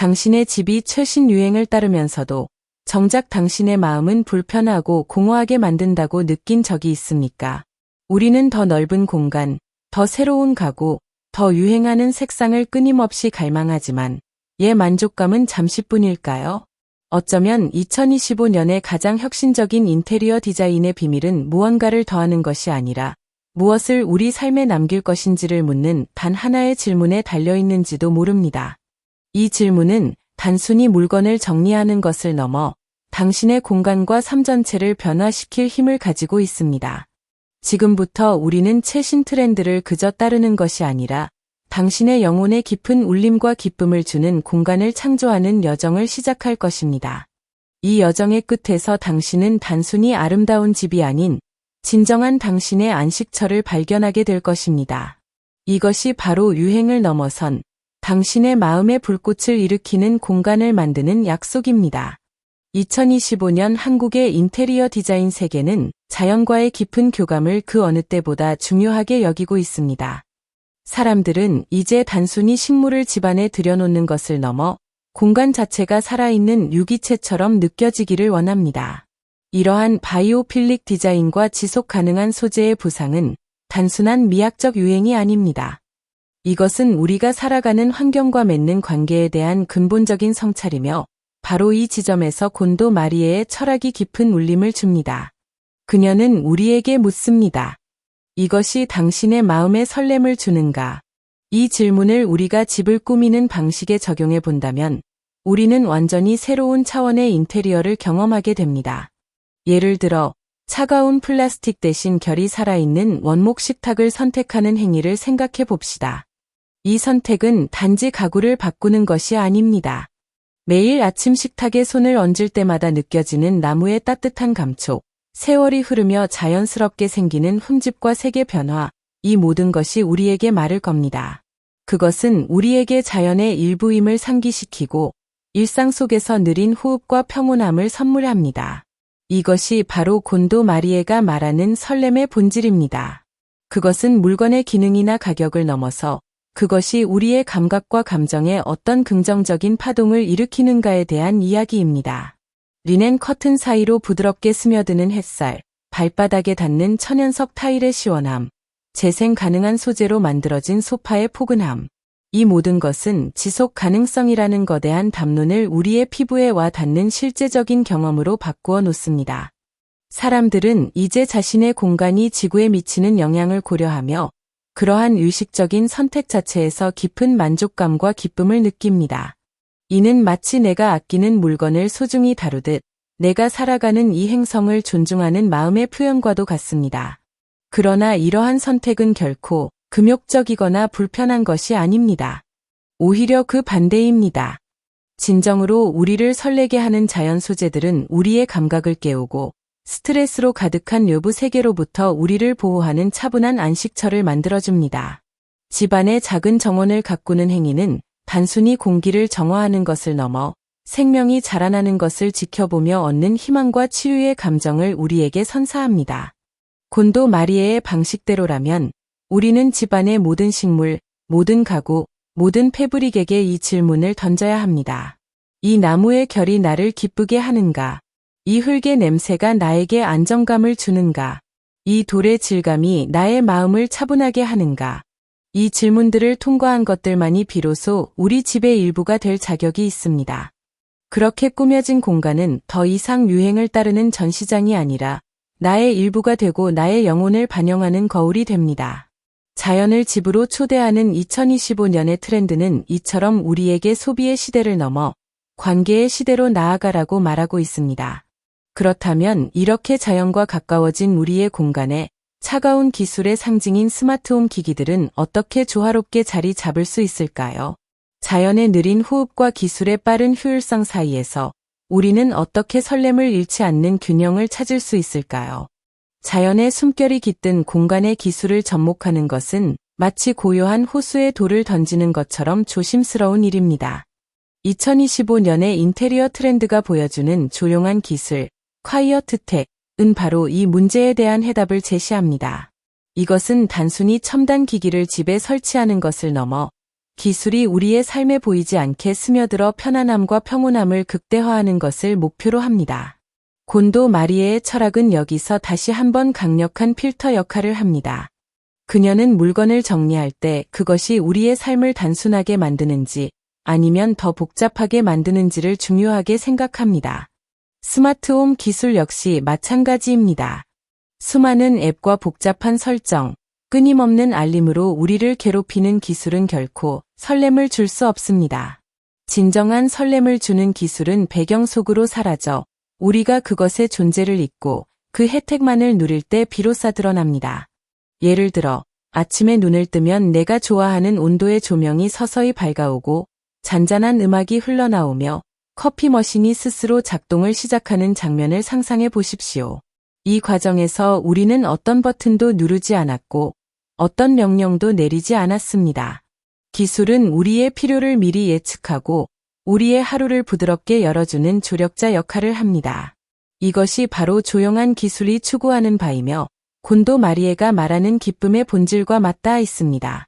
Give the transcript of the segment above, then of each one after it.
당신의 집이 최신 유행을 따르면서도 정작 당신의 마음은 불편하고 공허하게 만든다고 느낀 적이 있습니까? 우리는 더 넓은 공간, 더 새로운 가구, 더 유행하는 색상을 끊임없이 갈망하지만 얘 만족감은 잠시뿐일까요? 어쩌면 2025년의 가장 혁신적인 인테리어 디자인의 비밀은 무언가를 더하는 것이 아니라 무엇을 우리 삶에 남길 것인지를 묻는 단 하나의 질문에 달려 있는지도 모릅니다. 이 질문은 단순히 물건을 정리하는 것을 넘어 당신의 공간과 삶 전체를 변화시킬 힘을 가지고 있습니다. 지금부터 우리는 최신 트렌드를 그저 따르는 것이 아니라 당신의 영혼에 깊은 울림과 기쁨을 주는 공간을 창조하는 여정을 시작할 것입니다. 이 여정의 끝에서 당신은 단순히 아름다운 집이 아닌 진정한 당신의 안식처를 발견하게 될 것입니다. 이것이 바로 유행을 넘어선 당신의 마음의 불꽃을 일으키는 공간을 만드는 약속입니다. 2025년 한국의 인테리어 디자인 세계는 자연과의 깊은 교감을 그 어느 때보다 중요하게 여기고 있습니다. 사람들은 이제 단순히 식물을 집안에 들여놓는 것을 넘어 공간 자체가 살아있는 유기체처럼 느껴지기를 원합니다. 이러한 바이오필릭 디자인과 지속 가능한 소재의 부상은 단순한 미학적 유행이 아닙니다. 이것은 우리가 살아가는 환경과 맺는 관계에 대한 근본적인 성찰이며 바로 이 지점에서 곤도 마리에의 철학이 깊은 울림을 줍니다. 그녀는 우리에게 묻습니다. 이것이 당신의 마음에 설렘을 주는가? 이 질문을 우리가 집을 꾸미는 방식에 적용해 본다면 우리는 완전히 새로운 차원의 인테리어를 경험하게 됩니다. 예를 들어 차가운 플라스틱 대신 결이 살아있는 원목 식탁을 선택하는 행위를 생각해 봅시다. 이 선택은 단지 가구를 바꾸는 것이 아닙니다. 매일 아침 식탁에 손을 얹을 때마다 느껴지는 나무의 따뜻한 감촉, 세월이 흐르며 자연스럽게 생기는 흠집과 색의 변화, 이 모든 것이 우리에게 말을 겁니다. 그것은 우리에게 자연의 일부임을 상기시키고 일상 속에서 느린 호흡과 평온함을 선물합니다. 이것이 바로 곤도 마리에가 말하는 설렘의 본질입니다. 그것은 물건의 기능이나 가격을 넘어서 그것이 우리의 감각과 감정에 어떤 긍정적인 파동을 일으키는가에 대한 이야기입니다. 리넨 커튼 사이로 부드럽게 스며드는 햇살, 발바닥에 닿는 천연석 타일의 시원함, 재생 가능한 소재로 만들어진 소파의 포근함. 이 모든 것은 지속 가능성이라는 거대한 담론을 우리의 피부에 와 닿는 실제적인 경험으로 바꾸어 놓습니다. 사람들은 이제 자신의 공간이 지구에 미치는 영향을 고려하며 그러한 의식적인 선택 자체에서 깊은 만족감과 기쁨을 느낍니다. 이는 마치 내가 아끼는 물건을 소중히 다루듯 내가 살아가는 이 행성을 존중하는 마음의 표현과도 같습니다. 그러나 이러한 선택은 결코 금욕적이거나 불편한 것이 아닙니다. 오히려 그 반대입니다. 진정으로 우리를 설레게 하는 자연 소재들은 우리의 감각을 깨우고 스트레스로 가득한 외부 세계로부터 우리를 보호하는 차분한 안식처를 만들어줍니다. 집안의 작은 정원을 가꾸는 행위는 단순히 공기를 정화하는 것을 넘어 생명이 자라나는 것을 지켜보며 얻는 희망과 치유의 감정을 우리에게 선사합니다. 곤도 마리에의 방식대로라면 우리는 집안의 모든 식물, 모든 가구, 모든 패브릭에게 이 질문을 던져야 합니다. 이 나무의 결이 나를 기쁘게 하는가? 이 흙의 냄새가 나에게 안정감을 주는가? 이 돌의 질감이 나의 마음을 차분하게 하는가? 이 질문들을 통과한 것들만이 비로소 우리 집의 일부가 될 자격이 있습니다. 그렇게 꾸며진 공간은 더 이상 유행을 따르는 전시장이 아니라 나의 일부가 되고 나의 영혼을 반영하는 거울이 됩니다. 자연을 집으로 초대하는 2025년의 트렌드는 이처럼 우리에게 소비의 시대를 넘어 관계의 시대로 나아가라고 말하고 있습니다. 그렇다면 이렇게 자연과 가까워진 우리의 공간에 차가운 기술의 상징인 스마트홈 기기들은 어떻게 조화롭게 자리 잡을 수 있을까요? 자연의 느린 호흡과 기술의 빠른 효율성 사이에서 우리는 어떻게 설렘을 잃지 않는 균형을 찾을 수 있을까요? 자연의 숨결이 깃든 공간의 기술을 접목하는 것은 마치 고요한 호수에 돌을 던지는 것처럼 조심스러운 일입니다. 2025년의 인테리어 트렌드가 보여주는 조용한 기술, 콰이어트 텍, 은 바로 이 문제에 대한 해답을 제시합니다. 이것은 단순히 첨단 기기를 집에 설치하는 것을 넘어 기술이 우리의 삶에 보이지 않게 스며들어 편안함과 평온함을 극대화하는 것을 목표로 합니다. 곤도 마리에의 철학은 여기서 다시 한번 강력한 필터 역할을 합니다. 그녀는 물건을 정리할 때 그것이 우리의 삶을 단순하게 만드는지 아니면 더 복잡하게 만드는지를 중요하게 생각합니다. 스마트홈 기술 역시 마찬가지입니다. 수많은 앱과 복잡한 설정, 끊임없는 알림으로 우리를 괴롭히는 기술은 결코 설렘을 줄 수 없습니다. 진정한 설렘을 주는 기술은 배경 속으로 사라져 우리가 그것의 존재를 잊고 그 혜택만을 누릴 때 비로소 드러납니다. 예를 들어 아침에 눈을 뜨면 내가 좋아하는 온도의 조명이 서서히 밝아오고 잔잔한 음악이 흘러나오며 커피 머신이 스스로 작동을 시작하는 장면을 상상해 보십시오. 이 과정에서 우리는 어떤 버튼도 누르지 않았고 어떤 명령도 내리지 않았습니다. 기술은 우리의 필요를 미리 예측하고 우리의 하루를 부드럽게 열어주는 조력자 역할을 합니다. 이것이 바로 조용한 기술이 추구하는 바이며 곤도 마리에가 말하는 기쁨의 본질과 맞닿아 있습니다.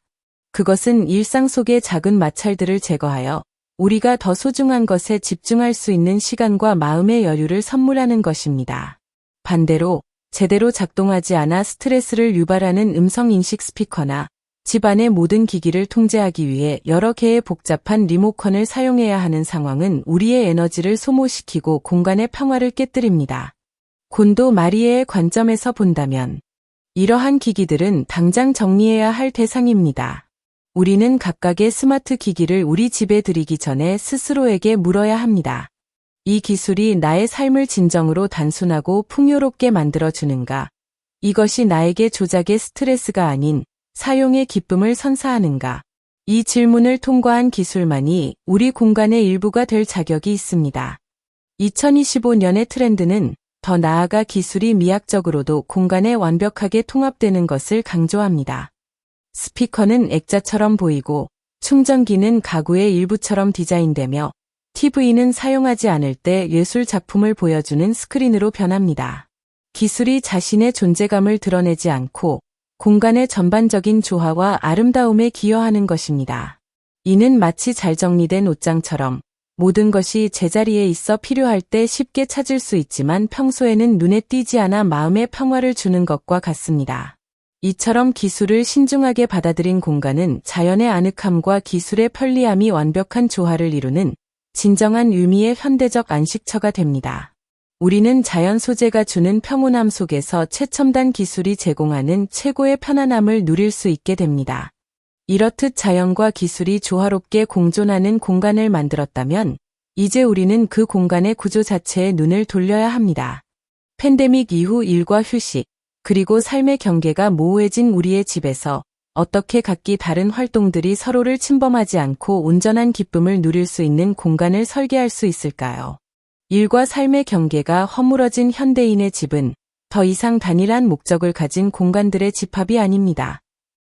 그것은 일상 속의 작은 마찰들을 제거하여 우리가 더 소중한 것에 집중할 수 있는 시간과 마음의 여유를 선물하는 것입니다. 반대로 제대로 작동하지 않아 스트레스를 유발하는 음성인식 스피커나 집안의 모든 기기를 통제하기 위해 여러 개의 복잡한 리모컨을 사용해야 하는 상황은 우리의 에너지를 소모시키고 공간의 평화를 깨뜨립니다. 곤도 마리에의 관점에서 본다면 이러한 기기들은 당장 정리해야 할 대상입니다. 우리는 각각의 스마트 기기를 우리 집에 들이기 전에 스스로에게 물어야 합니다. 이 기술이 나의 삶을 진정으로 단순하고 풍요롭게 만들어주는가? 이것이 나에게 조작의 스트레스가 아닌 사용의 기쁨을 선사하는가? 이 질문을 통과한 기술만이 우리 공간의 일부가 될 자격이 있습니다. 2025년의 트렌드는 더 나아가 기술이 미학적으로도 공간에 완벽하게 통합되는 것을 강조합니다. 스피커는 액자처럼 보이고 충전기는 가구의 일부처럼 디자인되며 TV는 사용하지 않을 때 예술 작품을 보여주는 스크린으로 변합니다. 기술이 자신의 존재감을 드러내지 않고 공간의 전반적인 조화와 아름다움에 기여하는 것입니다. 이는 마치 잘 정리된 옷장처럼 모든 것이 제자리에 있어 필요할 때 쉽게 찾을 수 있지만 평소에는 눈에 띄지 않아 마음의 평화를 주는 것과 같습니다. 이처럼 기술을 신중하게 받아들인 공간은 자연의 아늑함과 기술의 편리함이 완벽한 조화를 이루는 진정한 의미의 현대적 안식처가 됩니다. 우리는 자연 소재가 주는 평온함 속에서 최첨단 기술이 제공하는 최고의 편안함을 누릴 수 있게 됩니다. 이렇듯 자연과 기술이 조화롭게 공존하는 공간을 만들었다면 이제 우리는 그 공간의 구조 자체에 눈을 돌려야 합니다. 팬데믹 이후 일과 휴식, 그리고 삶의 경계가 모호해진 우리의 집에서 어떻게 각기 다른 활동들이 서로를 침범하지 않고 온전한 기쁨을 누릴 수 있는 공간을 설계할 수 있을까요? 일과 삶의 경계가 허물어진 현대인의 집은 더 이상 단일한 목적을 가진 공간들의 집합이 아닙니다.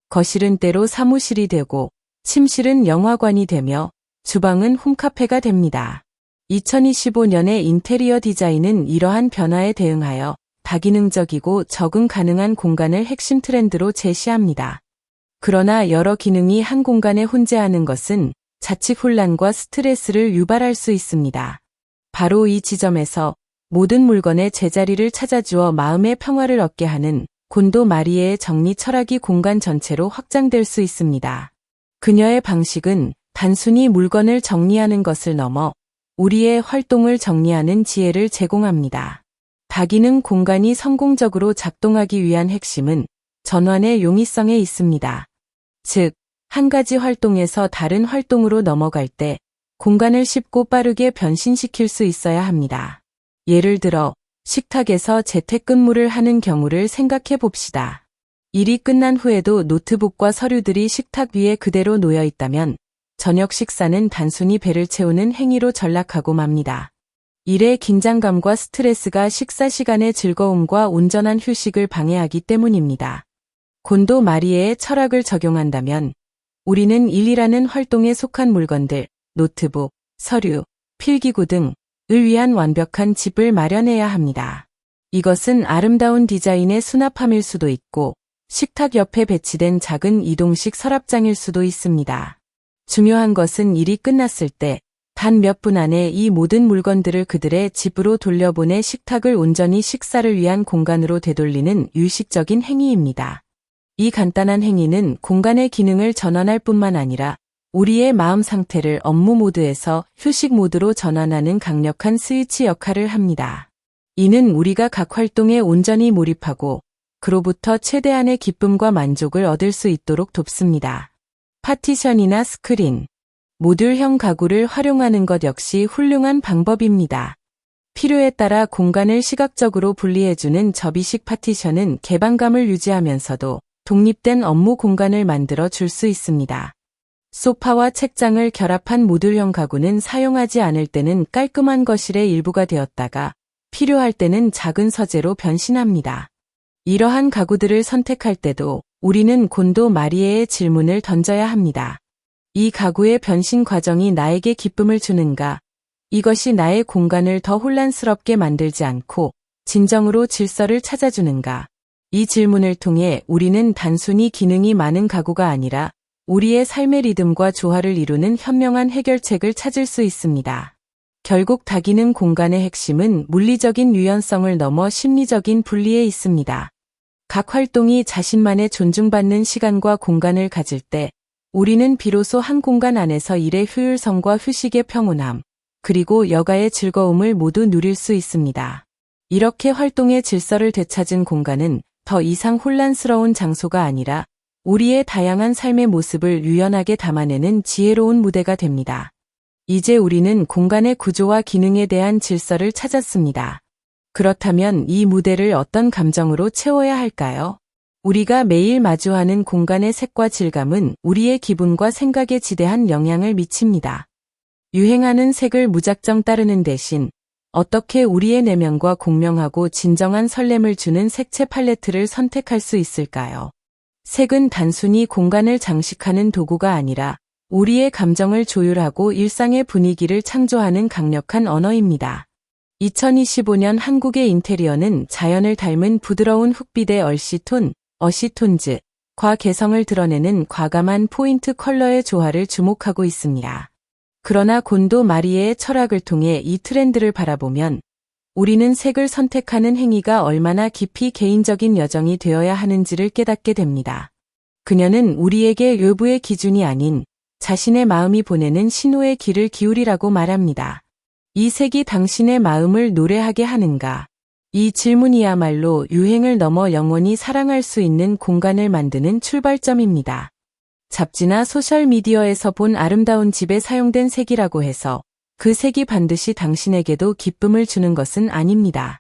거실은 때로 사무실이 되고 침실은 영화관이 되며 주방은 홈카페가 됩니다. 2025년의 인테리어 디자인은 이러한 변화에 대응하여 다기능적이고 적응 가능한 공간을 핵심 트렌드로 제시합니다. 그러나 여러 기능이 한 공간에 혼재하는 것은 자칫 혼란과 스트레스를 유발할 수 있습니다. 바로 이 지점에서 모든 물건의 제자리를 찾아주어 마음의 평화를 얻게 하는 곤도 마리에의 정리 철학이 공간 전체로 확장될 수 있습니다. 그녀의 방식은 단순히 물건을 정리하는 것을 넘어 우리의 활동을 정리하는 지혜를 제공합니다. 다기능 공간이 성공적으로 작동하기 위한 핵심은 전환의 용이성에 있습니다. 즉, 한 가지 활동에서 다른 활동으로 넘어갈 때 공간을 쉽고 빠르게 변신시킬 수 있어야 합니다. 예를 들어, 식탁에서 재택근무를 하는 경우를 생각해 봅시다. 일이 끝난 후에도 노트북과 서류들이 식탁 위에 그대로 놓여 있다면 저녁 식사는 단순히 배를 채우는 행위로 전락하고 맙니다. 일의 긴장감과 스트레스가 식사 시간의 즐거움과 온전한 휴식을 방해하기 때문입니다. 곤도 마리에의 철학을 적용한다면 우리는 일이라는 활동에 속한 물건들, 노트북, 서류, 필기구 등을 위한 완벽한 집을 마련해야 합니다. 이것은 아름다운 디자인의 수납함일 수도 있고 식탁 옆에 배치된 작은 이동식 서랍장일 수도 있습니다. 중요한 것은 일이 끝났을 때 단 몇 분 안에 이 모든 물건들을 그들의 집으로 돌려보내 식탁을 온전히 식사를 위한 공간으로 되돌리는 유식적인 행위입니다. 이 간단한 행위는 공간의 기능을 전환할 뿐만 아니라 우리의 마음 상태를 업무 모드에서 휴식 모드로 전환하는 강력한 스위치 역할을 합니다. 이는 우리가 각 활동에 온전히 몰입하고 그로부터 최대한의 기쁨과 만족을 얻을 수 있도록 돕습니다. 파티션이나 스크린, 모듈형 가구를 활용하는 것 역시 훌륭한 방법입니다. 필요에 따라 공간을 시각적으로 분리해주는 접이식 파티션은 개방감을 유지하면서도 독립된 업무 공간을 만들어 줄 수 있습니다. 소파와 책장을 결합한 모듈형 가구는 사용하지 않을 때는 깔끔한 거실의 일부가 되었다가 필요할 때는 작은 서재로 변신합니다. 이러한 가구들을 선택할 때도 우리는 곤도 마리에의 질문을 던져야 합니다. 이 가구의 변신 과정이 나에게 기쁨을 주는가? 이것이 나의 공간을 더 혼란스럽게 만들지 않고 진정으로 질서를 찾아주는가? 이 질문을 통해 우리는 단순히 기능이 많은 가구가 아니라 우리의 삶의 리듬과 조화를 이루는 현명한 해결책을 찾을 수 있습니다. 결국 다기능 공간의 핵심은 물리적인 유연성을 넘어 심리적인 분리에 있습니다. 각 활동이 자신만의 존중받는 시간과 공간을 가질 때 우리는 비로소 한 공간 안에서 일의 효율성과 휴식의 평온함, 그리고 여가의 즐거움을 모두 누릴 수 있습니다. 이렇게 활동의 질서를 되찾은 공간은 더 이상 혼란스러운 장소가 아니라 우리의 다양한 삶의 모습을 유연하게 담아내는 지혜로운 무대가 됩니다. 이제 우리는 공간의 구조와 기능에 대한 질서를 찾았습니다. 그렇다면 이 무대를 어떤 감정으로 채워야 할까요? 우리가 매일 마주하는 공간의 색과 질감은 우리의 기분과 생각에 지대한 영향을 미칩니다. 유행하는 색을 무작정 따르는 대신 어떻게 우리의 내면과 공명하고 진정한 설렘을 주는 색채 팔레트를 선택할 수 있을까요? 색은 단순히 공간을 장식하는 도구가 아니라 우리의 감정을 조율하고 일상의 분위기를 창조하는 강력한 언어입니다. 2025년 한국의 인테리어는 자연을 닮은 부드러운 흑빛의 얼시톤, 어시톤즈, 과 개성을 드러내는 과감한 포인트 컬러의 조화를 주목하고 있습니다. 그러나 곤도 마리에의 철학을 통해 이 트렌드를 바라보면 우리는 색을 선택하는 행위가 얼마나 깊이 개인적인 여정이 되어야 하는지를 깨닫게 됩니다. 그녀는 우리에게 요부의 기준이 아닌 자신의 마음이 보내는 신호의 길을 기울이라고 말합니다. 이 색이 당신의 마음을 노래하게 하는가? 이 질문이야말로 유행을 넘어 영원히 사랑할 수 있는 공간을 만드는 출발점입니다. 잡지나 소셜미디어에서 본 아름다운 집에 사용된 색이라고 해서 그 색이 반드시 당신에게도 기쁨을 주는 것은 아닙니다.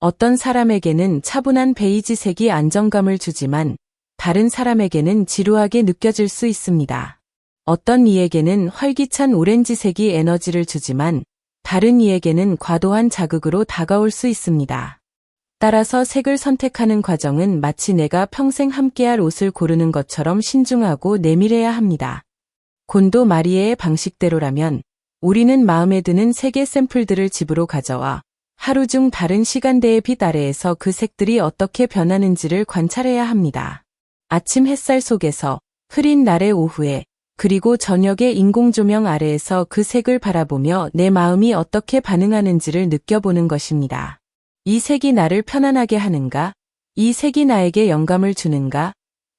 어떤 사람에게는 차분한 베이지 색이 안정감을 주지만 다른 사람에게는 지루하게 느껴질 수 있습니다. 어떤 이에게는 활기찬 오렌지색이 에너지를 주지만 다른 이에게는 과도한 자극으로 다가올 수 있습니다. 따라서 색을 선택하는 과정은 마치 내가 평생 함께할 옷을 고르는 것처럼 신중하고 내밀해야 합니다. 곤도 마리에의 방식대로라면 우리는 마음에 드는 색의 샘플들을 집으로 가져와 하루 중 다른 시간대의 빛 아래에서 그 색들이 어떻게 변하는지를 관찰해야 합니다. 아침 햇살 속에서 흐린 날의 오후에 그리고 저녁의 인공조명 아래에서 그 색을 바라보며 내 마음이 어떻게 반응하는지를 느껴보는 것입니다. 이 색이 나를 편안하게 하는가? 이 색이 나에게 영감을 주는가?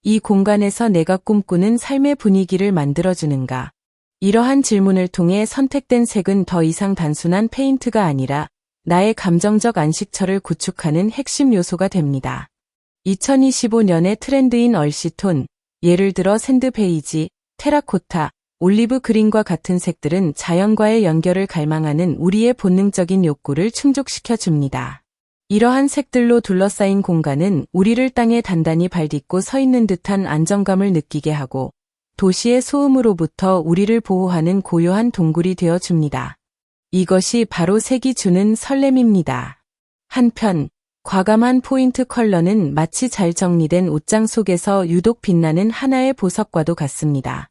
이 공간에서 내가 꿈꾸는 삶의 분위기를 만들어주는가? 이러한 질문을 통해 선택된 색은 더 이상 단순한 페인트가 아니라 나의 감정적 안식처를 구축하는 핵심 요소가 됩니다. 2025년의 트렌드인 얼시톤, 예를 들어 샌드 베이지, 테라코타, 올리브 그린과 같은 색들은 자연과의 연결을 갈망하는 우리의 본능적인 욕구를 충족시켜 줍니다. 이러한 색들로 둘러싸인 공간은 우리를 땅에 단단히 발딛고 서 있는 듯한 안정감을 느끼게 하고 도시의 소음으로부터 우리를 보호하는 고요한 동굴이 되어 줍니다. 이것이 바로 색이 주는 설렘입니다. 한편, 과감한 포인트 컬러는 마치 잘 정리된 옷장 속에서 유독 빛나는 하나의 보석과도 같습니다.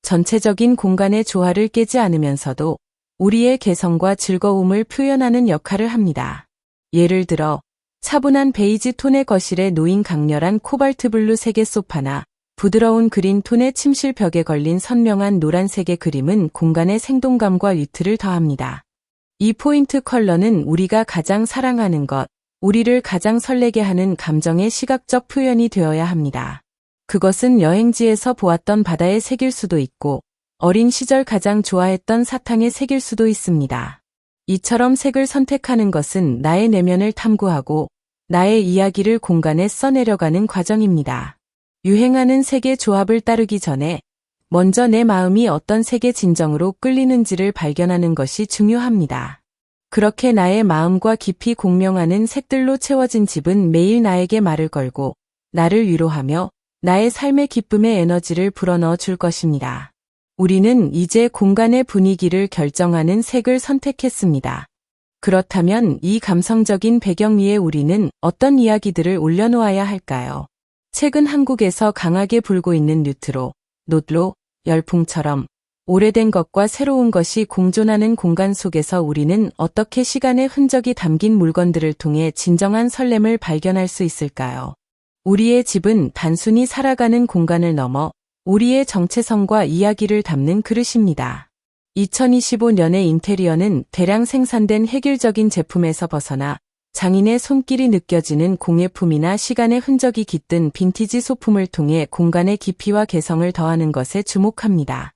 전체적인 공간의 조화를 깨지 않으면서도 우리의 개성과 즐거움을 표현하는 역할을 합니다. 예를 들어, 차분한 베이지 톤의 거실에 놓인 강렬한 코발트 블루 색의 소파나 부드러운 그린 톤의 침실 벽에 걸린 선명한 노란색의 그림은 공간의 생동감과 위트를 더합니다. 이 포인트 컬러는 우리가 가장 사랑하는 것, 우리를 가장 설레게 하는 감정의 시각적 표현이 되어야 합니다. 그것은 여행지에서 보았던 바다의 색일 수도 있고, 어린 시절 가장 좋아했던 사탕의 색일 수도 있습니다. 이처럼 색을 선택하는 것은 나의 내면을 탐구하고 나의 이야기를 공간에 써내려가는 과정입니다. 유행하는 색의 조합을 따르기 전에 먼저 내 마음이 어떤 색에 진정으로 끌리는지를 발견하는 것이 중요합니다. 그렇게 나의 마음과 깊이 공명하는 색들로 채워진 집은 매일 나에게 말을 걸고 나를 위로하며 나의 삶의 기쁨의 에너지를 불어넣어 줄 것입니다. 우리는 이제 공간의 분위기를 결정하는 색을 선택했습니다. 그렇다면 이 감성적인 배경 위에 우리는 어떤 이야기들을 올려놓아야 할까요? 최근 한국에서 강하게 불고 있는 뉴트로, 노드로, 열풍처럼 오래된 것과 새로운 것이 공존하는 공간 속에서 우리는 어떻게 시간의 흔적이 담긴 물건들을 통해 진정한 설렘을 발견할 수 있을까요? 우리의 집은 단순히 살아가는 공간을 넘어 우리의 정체성과 이야기를 담는 그릇입니다. 2025년의 인테리어는 대량 생산된 획일적인 제품에서 벗어나 장인의 손길이 느껴지는 공예품이나 시간의 흔적이 깃든 빈티지 소품을 통해 공간의 깊이와 개성을 더하는 것에 주목합니다.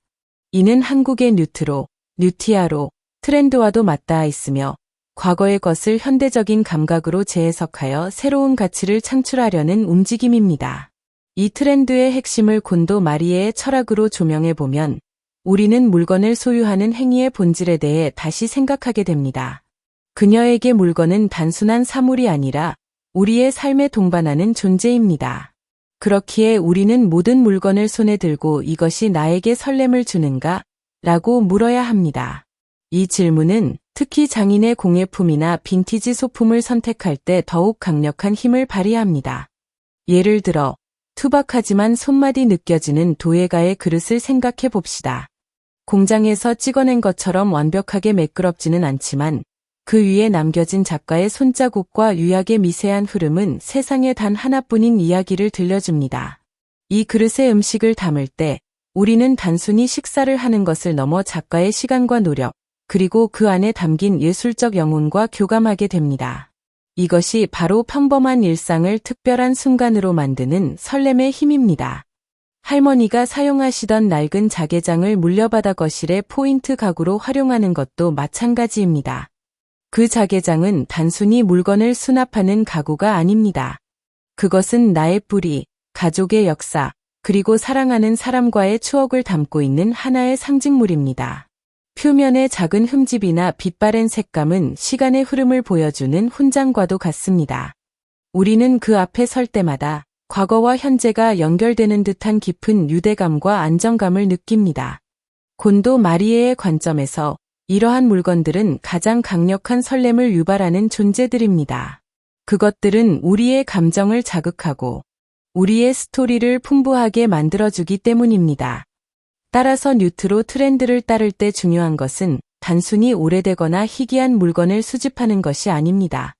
이는 한국의 뉴트로, 뉴티아로, 트렌드와도 맞닿아 있으며 과거의 것을 현대적인 감각으로 재해석하여 새로운 가치를 창출하려는 움직임입니다. 이 트렌드의 핵심을 곤도 마리에의 철학으로 조명해 보면 우리는 물건을 소유하는 행위의 본질에 대해 다시 생각하게 됩니다. 그녀에게 물건은 단순한 사물이 아니라 우리의 삶에 동반하는 존재입니다. 그렇기에 우리는 모든 물건을 손에 들고 이것이 나에게 설렘을 주는가? 라고 물어야 합니다. 이 질문은 특히 장인의 공예품이나 빈티지 소품을 선택할 때 더욱 강력한 힘을 발휘합니다. 예를 들어, 투박하지만 손맛이 느껴지는 도예가의 그릇을 생각해 봅시다. 공장에서 찍어낸 것처럼 완벽하게 매끄럽지는 않지만 그 위에 남겨진 작가의 손자국과 유약의 미세한 흐름은 세상에 단 하나뿐인 이야기를 들려줍니다. 이 그릇에 음식을 담을 때 우리는 단순히 식사를 하는 것을 넘어 작가의 시간과 노력, 그리고 그 안에 담긴 예술적 영혼과 교감하게 됩니다. 이것이 바로 평범한 일상을 특별한 순간으로 만드는 설렘의 힘입니다. 할머니가 사용하시던 낡은 자개장을 물려받아 거실의 포인트 가구로 활용하는 것도 마찬가지입니다. 그 자개장은 단순히 물건을 수납하는 가구가 아닙니다. 그것은 나의 뿌리, 가족의 역사, 그리고 사랑하는 사람과의 추억을 담고 있는 하나의 상징물입니다. 표면의 작은 흠집이나 빛바랜 색감은 시간의 흐름을 보여주는 훈장과도 같습니다. 우리는 그 앞에 설 때마다 과거와 현재가 연결되는 듯한 깊은 유대감과 안정감을 느낍니다. 곤도 마리에의 관점에서 이러한 물건들은 가장 강력한 설렘을 유발하는 존재들입니다. 그것들은 우리의 감정을 자극하고 우리의 스토리를 풍부하게 만들어주기 때문입니다. 따라서 뉴트로 트렌드를 따를 때 중요한 것은 단순히 오래되거나 희귀한 물건을 수집하는 것이 아닙니다.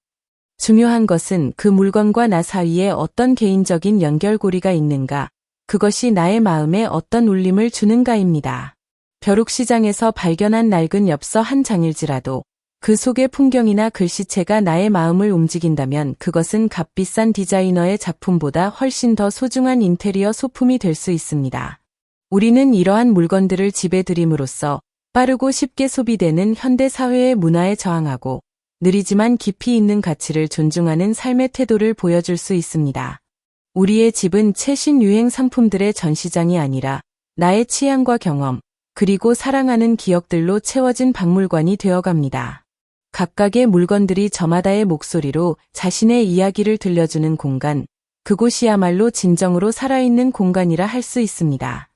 중요한 것은 그 물건과 나 사이에 어떤 개인적인 연결고리가 있는가, 그것이 나의 마음에 어떤 울림을 주는가입니다. 벼룩시장에서 발견한 낡은 엽서 한 장일지라도 그 속의 풍경이나 글씨체가 나의 마음을 움직인다면 그것은 값비싼 디자이너의 작품보다 훨씬 더 소중한 인테리어 소품이 될 수 있습니다. 우리는 이러한 물건들을 집에 들임으로써 빠르고 쉽게 소비되는 현대 사회의 문화에 저항하고 느리지만 깊이 있는 가치를 존중하는 삶의 태도를 보여줄 수 있습니다. 우리의 집은 최신 유행 상품들의 전시장이 아니라 나의 취향과 경험, 그리고 사랑하는 기억들로 채워진 박물관이 되어갑니다. 각각의 물건들이 저마다의 목소리로 자신의 이야기를 들려주는 공간, 그곳이야말로 진정으로 살아있는 공간이라 할 수 있습니다.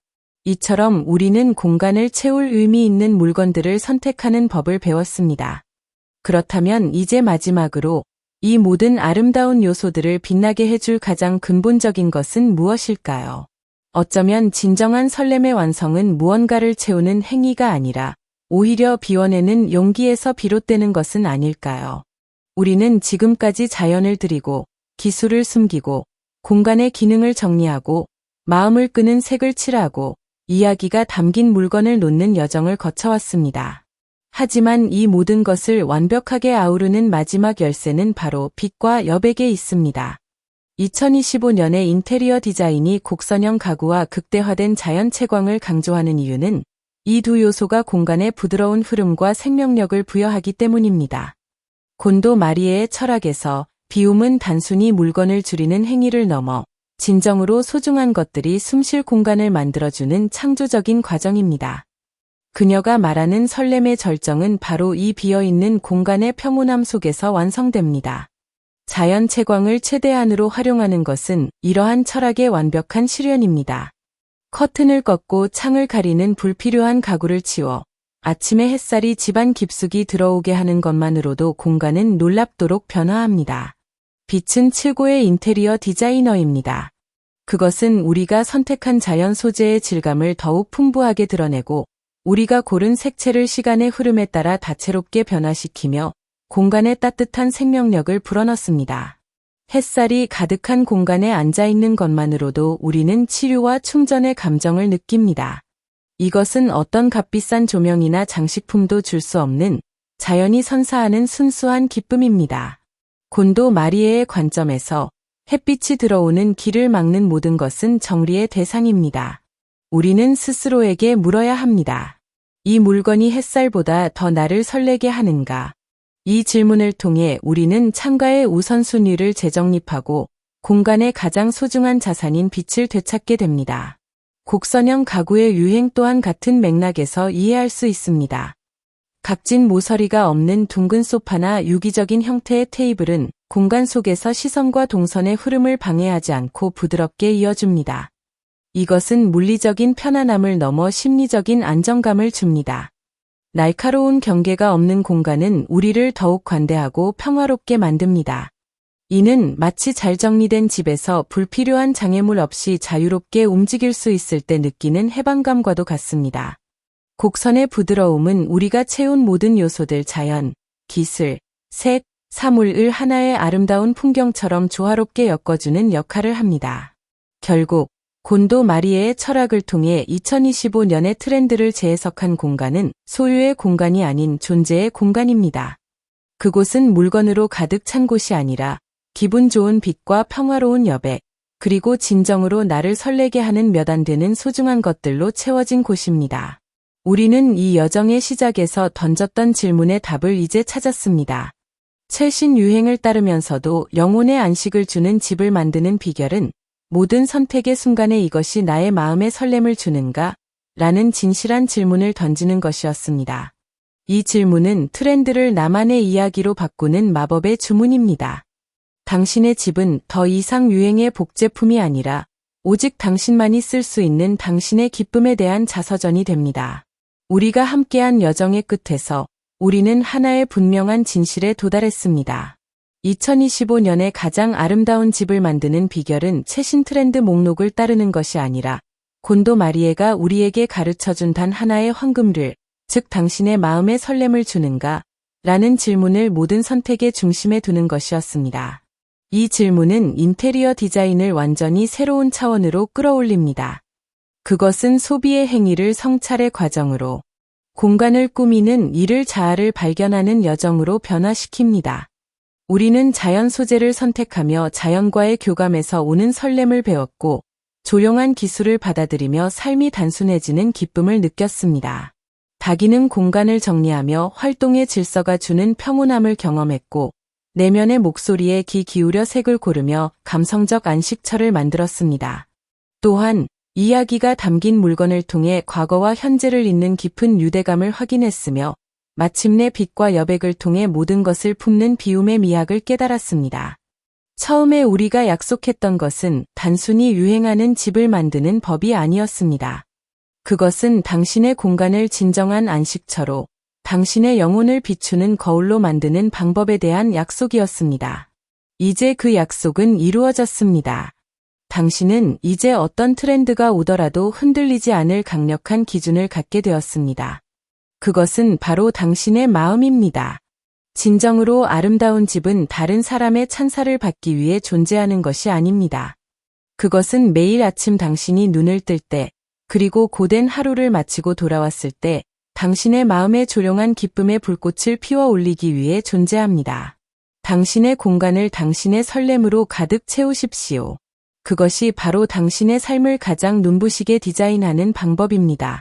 이처럼 우리는 공간을 채울 의미 있는 물건들을 선택하는 법을 배웠습니다. 그렇다면 이제 마지막으로 이 모든 아름다운 요소들을 빛나게 해줄 가장 근본적인 것은 무엇일까요? 어쩌면 진정한 설렘의 완성은 무언가를 채우는 행위가 아니라 오히려 비워내는 용기에서 비롯되는 것은 아닐까요? 우리는 지금까지 자연을 들이고 기술을 숨기고 공간의 기능을 정리하고 마음을 끄는 색을 칠하고 이야기가 담긴 물건을 놓는 여정을 거쳐왔습니다. 하지만 이 모든 것을 완벽하게 아우르는 마지막 열쇠는 바로 빛과 여백에 있습니다. 2025년의 인테리어 디자인이 곡선형 가구와 극대화된 자연 채광을 강조하는 이유는 이 두 요소가 공간에 부드러운 흐름과 생명력을 부여하기 때문입니다. 곤도 마리에의 철학에서 비움은 단순히 물건을 줄이는 행위를 넘어 진정으로 소중한 것들이 숨쉴 공간을 만들어주는 창조적인 과정입니다. 그녀가 말하는 설렘의 절정은 바로 이 비어있는 공간의 평온함 속에서 완성됩니다. 자연 채광을 최대한으로 활용하는 것은 이러한 철학의 완벽한 실현입니다. 커튼을 꺾고 창을 가리는 불필요한 가구를 치워 아침에 햇살이 집안 깊숙이 들어오게 하는 것만으로도 공간은 놀랍도록 변화합니다. 빛은 최고의 인테리어 디자이너입니다. 그것은 우리가 선택한 자연 소재의 질감을 더욱 풍부하게 드러내고 우리가 고른 색채를 시간의 흐름에 따라 다채롭게 변화시키며 공간에 따뜻한 생명력을 불어넣습니다. 햇살이 가득한 공간에 앉아 있는 것만으로도 우리는 치료와 충전의 감정을 느낍니다. 이것은 어떤 값비싼 조명이나 장식품도 줄 수 없는 자연이 선사하는 순수한 기쁨입니다. 곤도 마리에의 관점에서 햇빛이 들어오는 길을 막는 모든 것은 정리의 대상입니다. 우리는 스스로에게 물어야 합니다. 이 물건이 햇살보다 더 나를 설레게 하는가? 이 질문을 통해 우리는 창가의 우선순위를 재정립하고 공간의 가장 소중한 자산인 빛을 되찾게 됩니다. 곡선형 가구의 유행 또한 같은 맥락에서 이해할 수 있습니다. 각진 모서리가 없는 둥근 소파나 유기적인 형태의 테이블은 공간 속에서 시선과 동선의 흐름을 방해하지 않고 부드럽게 이어줍니다. 이것은 물리적인 편안함을 넘어 심리적인 안정감을 줍니다. 날카로운 경계가 없는 공간은 우리를 더욱 관대하고 평화롭게 만듭니다. 이는 마치 잘 정리된 집에서 불필요한 장애물 없이 자유롭게 움직일 수 있을 때 느끼는 해방감과도 같습니다. 곡선의 부드러움은 우리가 채운 모든 요소들 자연, 기술, 색, 사물을 하나의 아름다운 풍경처럼 조화롭게 엮어주는 역할을 합니다. 결국 곤도 마리에의 철학을 통해 2025년의 트렌드를 재해석한 공간은 소유의 공간이 아닌 존재의 공간입니다. 그곳은 물건으로 가득 찬 곳이 아니라 기분 좋은 빛과 평화로운 여백, 그리고 진정으로 나를 설레게 하는 몇 안 되는 소중한 것들로 채워진 곳입니다. 우리는 이 여정의 시작에서 던졌던 질문의 답을 이제 찾았습니다. 최신 유행을 따르면서도 영혼의 안식을 주는 집을 만드는 비결은 모든 선택의 순간에 이것이 나의 마음에 설렘을 주는가? 라는 진실한 질문을 던지는 것이었습니다. 이 질문은 트렌드를 나만의 이야기로 바꾸는 마법의 주문입니다. 당신의 집은 더 이상 유행의 복제품이 아니라 오직 당신만이 쓸 수 있는 당신의 기쁨에 대한 자서전이 됩니다. 우리가 함께한 여정의 끝에서 우리는 하나의 분명한 진실에 도달했습니다. 2025년에 가장 아름다운 집을 만드는 비결은 최신 트렌드 목록을 따르는 것이 아니라 곤도 마리에가 우리에게 가르쳐준 단 하나의 황금률, 즉 당신의 마음에 설렘을 주는가? 라는 질문을 모든 선택의 중심에 두는 것이었습니다. 이 질문은 인테리어 디자인을 완전히 새로운 차원으로 끌어올립니다. 그것은 소비의 행위를 성찰의 과정으로 공간을 꾸미는 이를 자아를 발견하는 여정으로 변화시킵니다. 우리는 자연 소재를 선택하며 자연과의 교감에서 오는 설렘을 배웠고 조용한 기술을 받아들이며 삶이 단순해지는 기쁨을 느꼈습니다. 다기는 공간을 정리하며 활동의 질서가 주는 평온함을 경험했고 내면의 목소리에 귀 기울여 색을 고르며 감성적 안식처를 만들었습니다. 또한 이야기가 담긴 물건을 통해 과거와 현재를 잇는 깊은 유대감을 확인했으며 마침내 빛과 여백을 통해 모든 것을 품는 비움의 미학을 깨달았습니다. 처음에 우리가 약속했던 것은 단순히 유행하는 집을 만드는 법이 아니었습니다. 그것은 당신의 공간을 진정한 안식처로 당신의 영혼을 비추는 거울로 만드는 방법에 대한 약속이었습니다. 이제 그 약속은 이루어졌습니다. 당신은 이제 어떤 트렌드가 오더라도 흔들리지 않을 강력한 기준을 갖게 되었습니다. 그것은 바로 당신의 마음입니다. 진정으로 아름다운 집은 다른 사람의 찬사를 받기 위해 존재하는 것이 아닙니다. 그것은 매일 아침 당신이 눈을 뜰 때, 그리고 고된 하루를 마치고 돌아왔을 때, 당신의 마음에 조용한 기쁨의 불꽃을 피워 올리기 위해 존재합니다. 당신의 공간을 당신의 설렘으로 가득 채우십시오. 그것이 바로 당신의 삶을 가장 눈부시게 디자인하는 방법입니다.